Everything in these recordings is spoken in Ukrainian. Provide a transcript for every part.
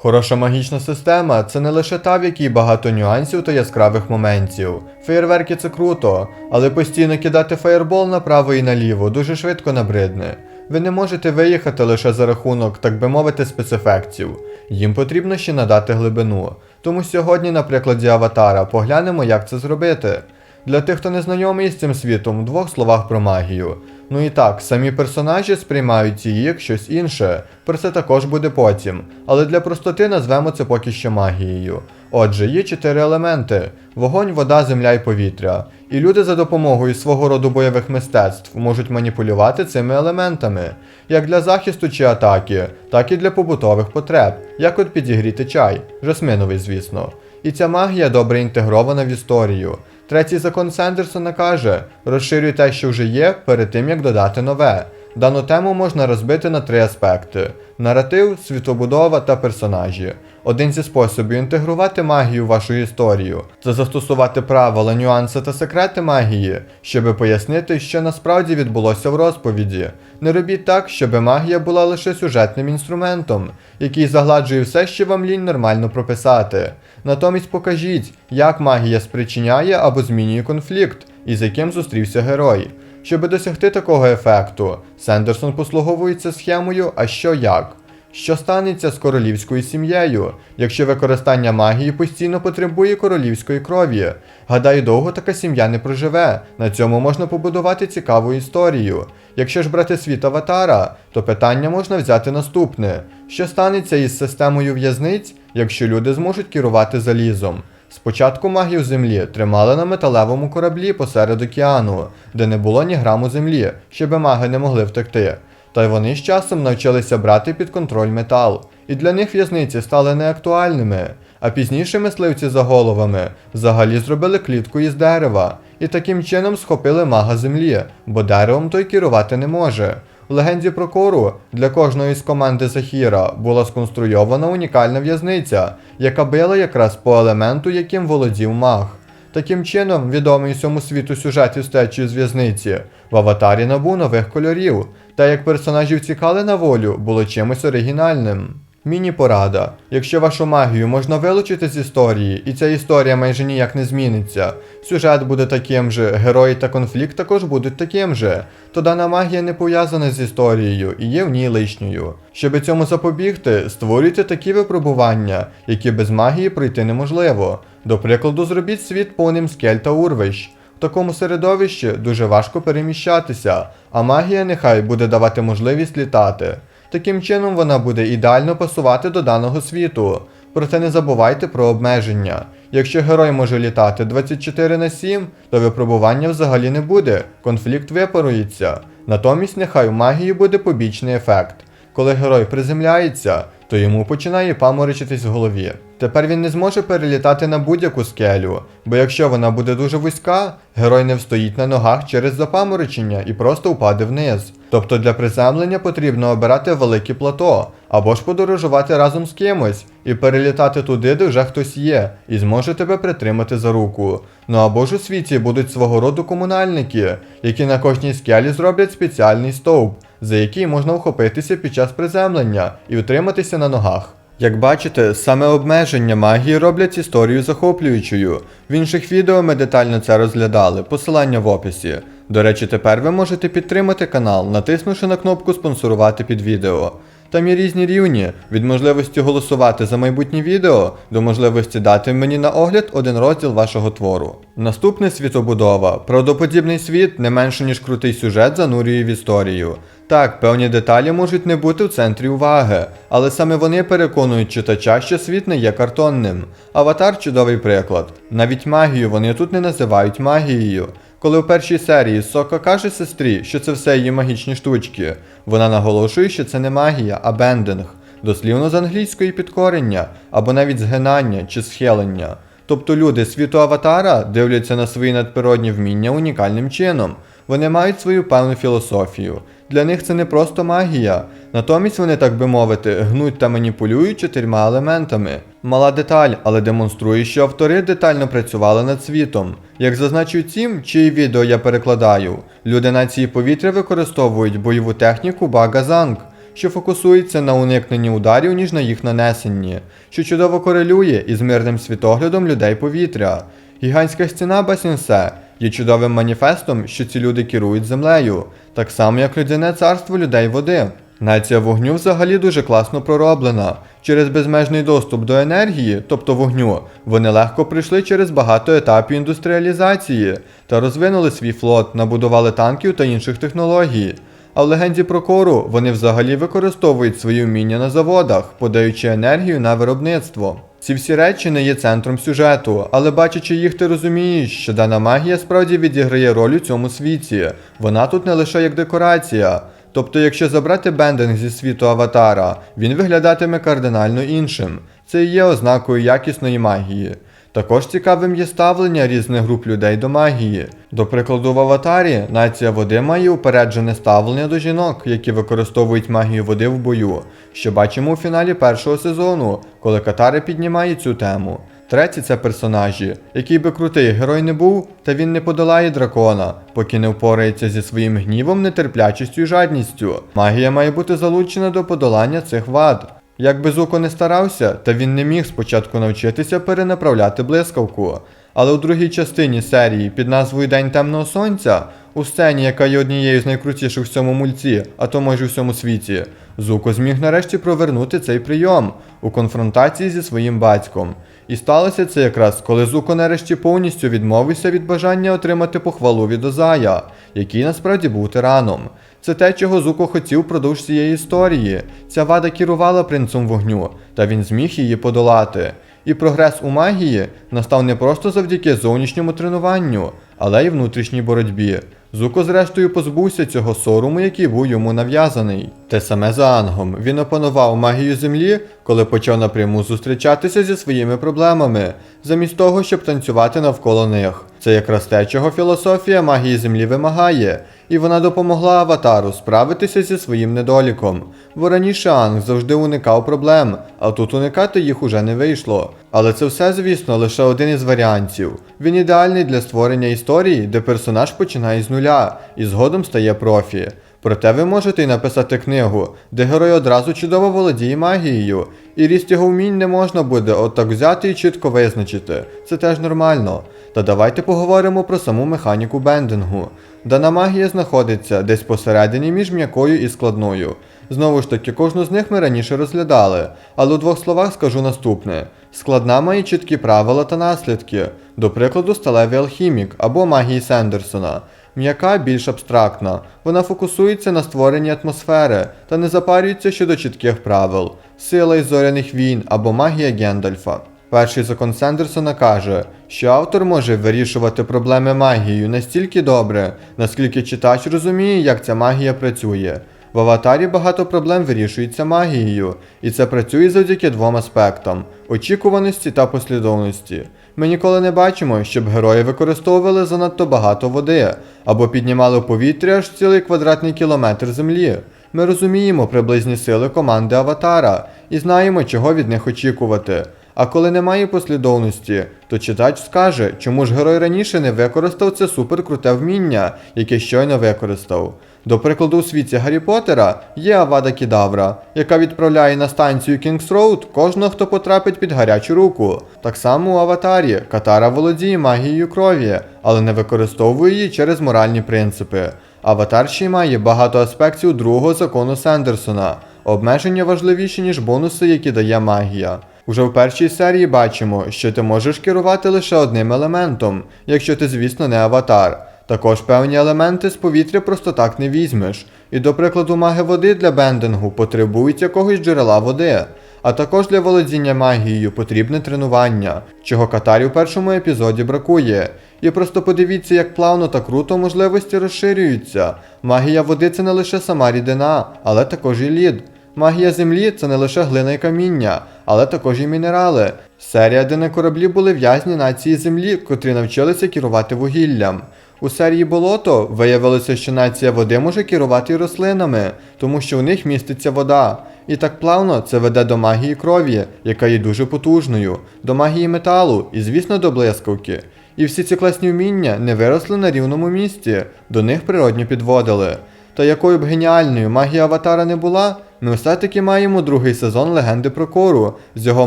Хороша магічна система це не лише та, в якій багато нюансів та яскравих моментів. Феєрверки це круто, але постійно кидати фаєрбол направо і наліво дуже швидко набридне. Ви не можете виїхати лише за рахунок, так би мовити, спецефектів. Їм потрібно ще надати глибину. Тому сьогодні, на прикладі аватара, поглянемо, як це зробити. Для тих, хто не знайомий з цим світом, в двох словах про магію. Ну і так, самі персонажі сприймають її як щось інше. Про це також буде потім. Але для простоти назвемо це поки що магією. Отже, є чотири елементи: вогонь, вода, земля і повітря. І люди за допомогою свого роду бойових мистецтв можуть маніпулювати цими елементами, як для захисту чи атаки, так і для побутових потреб, як от підігріти чай, жасминовий, звісно. І ця магія добре інтегрована в історію. Третій закон Сендерсона каже: розширюй те, що вже є, перед тим як додати нове. Дану тему можна розбити на три аспекти: наратив, світобудова та персонажі. Один зі способів інтегрувати магію в вашу історію це застосувати правила, нюанси та секрети магії, щоб пояснити, що насправді відбулося в розповіді. Не робіть так, щоб магія була лише сюжетним інструментом, який загладжує все, що вам лінь нормально прописати. Натомість покажіть, як магія спричиняє або змінює конфлікт, із яким зустрівся герой. Щоб досягти такого ефекту, Сендерсон послуговується схемою А що як. Що станеться з королівською сім'єю, якщо використання магії постійно потребує королівської крові? Гадаю, довго така сім'я не проживе. На цьому можна побудувати цікаву історію. Якщо ж брати світ аватара, то питання можна взяти наступне: що станеться із системою в'язниць, якщо люди зможуть керувати залізом? Спочатку магів землі тримали на металевому кораблі посеред океану, де не було ні граму землі, щоб маги не могли втекти. Та й вони з часом навчилися брати під контроль метал, і для них в'язниці стали неактуальними. А пізніше мисливці за головами взагалі зробили клітку із дерева і таким чином схопили мага землі, бо деревом той керувати не може. У легенді про кору для кожної з команди Захіра була сконструйована унікальна в'язниця, яка била якраз по елементу, яким володів маг. Таким чином, відомий всьому світу сюжет із течії з в'язниці в аватарі набув нових кольорів, та як персонажів цікали на волю, було чимось оригінальним. Міні-порада. Якщо вашу магію можна вилучити з історії, і ця історія майже ніяк не зміниться, сюжет буде таким же, герої та конфлікт також будуть таким же, то дана магія не пов'язана з історією і є в ній лишньою. Щоб цьому запобігти, створюйте такі випробування, які без магії пройти неможливо. До прикладу, зробіть світ повним скель та урвищ. В такому середовищі дуже важко переміщатися, а магія нехай буде давати можливість літати. Таким чином вона буде ідеально пасувати до даного світу. Проте не забувайте про обмеження. Якщо герой може літати 24 на 7, то випробування взагалі не буде, конфлікт випарується. Натомість нехай у магії буде побічний ефект. Коли герой приземляється, то йому починає паморочитись в голові. Тепер він не зможе перелітати на будь-яку скелю, бо якщо вона буде дуже вузька, герой не встоїть на ногах через запаморочення і просто впаде вниз. Тобто для приземлення потрібно обирати велике плато, або ж подорожувати разом з кимось і перелітати туди, де вже хтось є, і зможе тебе притримати за руку. Ну або ж у світі будуть свого роду комунальники, які на кожній скелі зроблять спеціальний стовп, за який можна вхопитися під час приземлення і утриматися на ногах. Як бачите, саме обмеження магії роблять історію захоплюючою. В інших відео ми детально це розглядали, посилання в описі. До речі, тепер ви можете підтримати канал, натиснувши на кнопку спонсорувати під відео. Там є різні рівні, від можливості голосувати за майбутнє відео до можливості дати мені на огляд один розділ вашого твору. Наступне світобудова. Правдоподібний світ не менше ніж крутий сюжет занурює в історію. Так, певні деталі можуть не бути в центрі уваги, але саме вони переконують читача, що світ не є картонним. Аватар чудовий приклад. Навіть магію вони тут не називають магією. Коли у першій серії Сока каже сестрі, що це все її магічні штучки, вона наголошує, що це не магія, а бендинг, дослівно з англійської підкорення, або навіть згинання чи схилення. Тобто люди світу аватара дивляться на свої надприродні вміння унікальним чином. Вони мають свою певну філософію. Для них це не просто магія. Натомість вони, так би мовити, гнуть та маніпулюють чотирма елементами. Мала деталь, але демонструє, що автори детально працювали над світом. Як зазначив Цім, чиї відео я перекладаю, люди нації повітря використовують бойову техніку Багазанг, що фокусується на уникненні ударів, ніж на їх нанесенні, що чудово корелює із мирним світоглядом людей повітря. Гігантська стіна Басінсе є чудовим маніфестом, що ці люди керують землею, так само як людяне царство людей води. Нація вогню взагалі дуже класно пророблена. Через безмежний доступ до енергії, тобто вогню, вони легко прийшли через багато етапів індустріалізації та розвинули свій флот, набудували танків та інших технологій. А в легенді про кору вони взагалі використовують свої вміння на заводах, подаючи енергію на виробництво. Ці всі речі не є центром сюжету, але бачачи їх, ти розумієш, що дана магія справді відіграє роль у цьому світі. Вона тут не лише як декорація. Тобто, якщо забрати бендинг зі світу аватара, він виглядатиме кардинально іншим. Це і є ознакою якісної магії. Також цікавим є ставлення різних груп людей до магії. До прикладу, в аватарі нація води має упереджене ставлення до жінок, які використовують магію води в бою, що бачимо у фіналі першого сезону, коли Катари піднімає цю тему. Треті це персонажі, який би крутий герой не був, та він не подолає дракона, поки не впорається зі своїм гнівом, нетерплячістю і жадністю. Магія має бути залучена до подолання цих вад. Як би Зуко не старався, та він не міг спочатку навчитися перенаправляти блискавку. Але у другій частині серії під назвою День темного сонця, у сцені, яка є однією з найкрутіших в цьому мульті, а то може в всьому світі, Зуко зміг нарешті провернути цей прийом у конфронтації зі своїм батьком. І сталося це якраз, коли Зуко нарешті повністю відмовився від бажання отримати похвалу від Озая, який насправді був тираном. Це те, чого Зуко хотів впродовж цієї історії. Ця вада керувала принцем вогню, та він зміг її подолати. І прогрес у магії настав не просто завдяки зовнішньому тренуванню, але й внутрішній боротьбі. Зуко зрештою позбувся цього сорому, який був йому нав'язаний. Те саме за Ангом. Він опанував магію землі, коли почав напряму зустрічатися зі своїми проблемами, замість того, щоб танцювати навколо них. Це якраз те, чого філософія магії землі вимагає, і вона допомогла аватару справитися зі своїм недоліком. Бо раніше Анг завжди уникав проблем, а тут уникати їх уже не вийшло. Але це все, звісно, лише один із варіантів. Він ідеальний для створення історії, де персонаж починає з нуля і згодом стає профі. Проте ви можете й написати книгу, де герой одразу чудово володіє магією, і ріст його вмінь не можна буде отак взяти і чітко визначити. Це теж нормально. Та давайте поговоримо про саму механіку бендингу. Дана магія знаходиться десь посередині між м'якою і складною. Знову ж таки, кожну з них ми раніше розглядали, але у двох словах скажу наступне: складна має чіткі правила та наслідки, до прикладу, сталевий алхімік або магії Сендерсона. М'яка більш абстрактна, вона фокусується на створенні атмосфери та не запарюється щодо чітких правил, сила із зоряних війн або магія Гендальфа. Перший закон Сендерсона каже, що автор може вирішувати проблеми магією настільки добре, наскільки читач розуміє, як ця магія працює. В аватарі багато проблем вирішується магією, і це працює завдяки двом аспектам очікуваності та послідовності. Ми ніколи не бачимо, щоб герої використовували занадто багато води або піднімали в повітря аж цілий квадратний кілометр землі. Ми розуміємо приблизні сили команди Аватара і знаємо, чого від них очікувати. А коли немає послідовності, то читач скаже, чому ж герой раніше не використав це суперкруте вміння, яке щойно використав. До прикладу, у світі Гаррі Поттера є Авада Кідавра, яка відправляє на станцію Кінгс Роуд кожного, хто потрапить під гарячу руку. Так само у Аватарі Катара володіє магією крові, але не використовує її через моральні принципи. Аватар ще й має багато аспектів другого закону Сендерсона. Обмеження важливіші, ніж бонуси, які дає магія. Уже в першій серії бачимо, що ти можеш керувати лише одним елементом, якщо ти, звісно, не аватар. Також певні елементи з повітря просто так не візьмеш. І до прикладу, маги води для бендингу потребують якогось джерела води. А також для володіння магією потрібне тренування, чого Катарі в першому епізоді бракує. І просто подивіться, як плавно та круто можливості розширюються. Магія води це не лише сама рідина, але також і лід. Магія землі це не лише глина і каміння, але також і мінерали. Серія, де на кораблі були в'язні нації землі, котрі навчилися керувати вугіллям. У серії болото виявилося, що нація води може керувати рослинами, тому що у них міститься вода. І так плавно це веде до магії крові, яка є дуже потужною, до магії металу і, звісно, до блискавки. І всі ці класні вміння не виросли на рівному місці, до них природньо підводили. Та якою б геніальною магія аватара не була, Ми все-таки маємо другий сезон легенди про Кору з його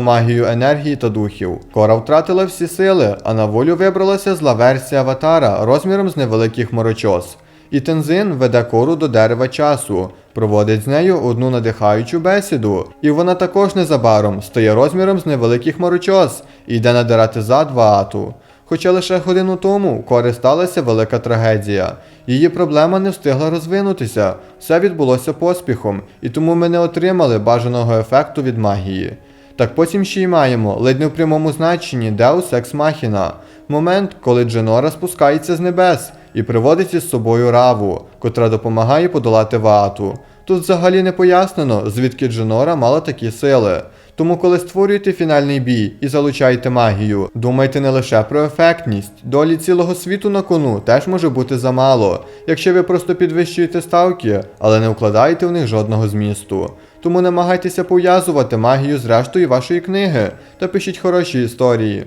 магією енергії та духів. Кора втратила всі сили, а на волю вибралася зла версія аватара розміром з невеликий хмарочос. І Тензин веде кору до дерева часу, проводить з нею одну надихаючу бесіду. І вона також незабаром стає розміром з невеликий хмарочос і йде надирати зад Ваату. Хоча лише годину тому у Кори сталася велика трагедія. Її проблема не встигла розвинутися, все відбулося поспіхом, і тому ми не отримали бажаного ефекту від магії. Так потім ще й маємо, ледь не в прямому значенні Deus Ex Machina, момент, коли Дженора спускається з небес і приводить із собою раву, котра допомагає подолати Ваату. Тут взагалі не пояснено, звідки Дженора мала такі сили. Тому, коли створюєте фінальний бій і залучаєте магію, думайте не лише про ефектність. Долі цілого світу на кону теж може бути замало, якщо ви просто підвищуєте ставки, але не вкладаєте в них жодного змісту. Тому намагайтеся пов'язувати магію з рештою вашої книги та пишіть хороші історії.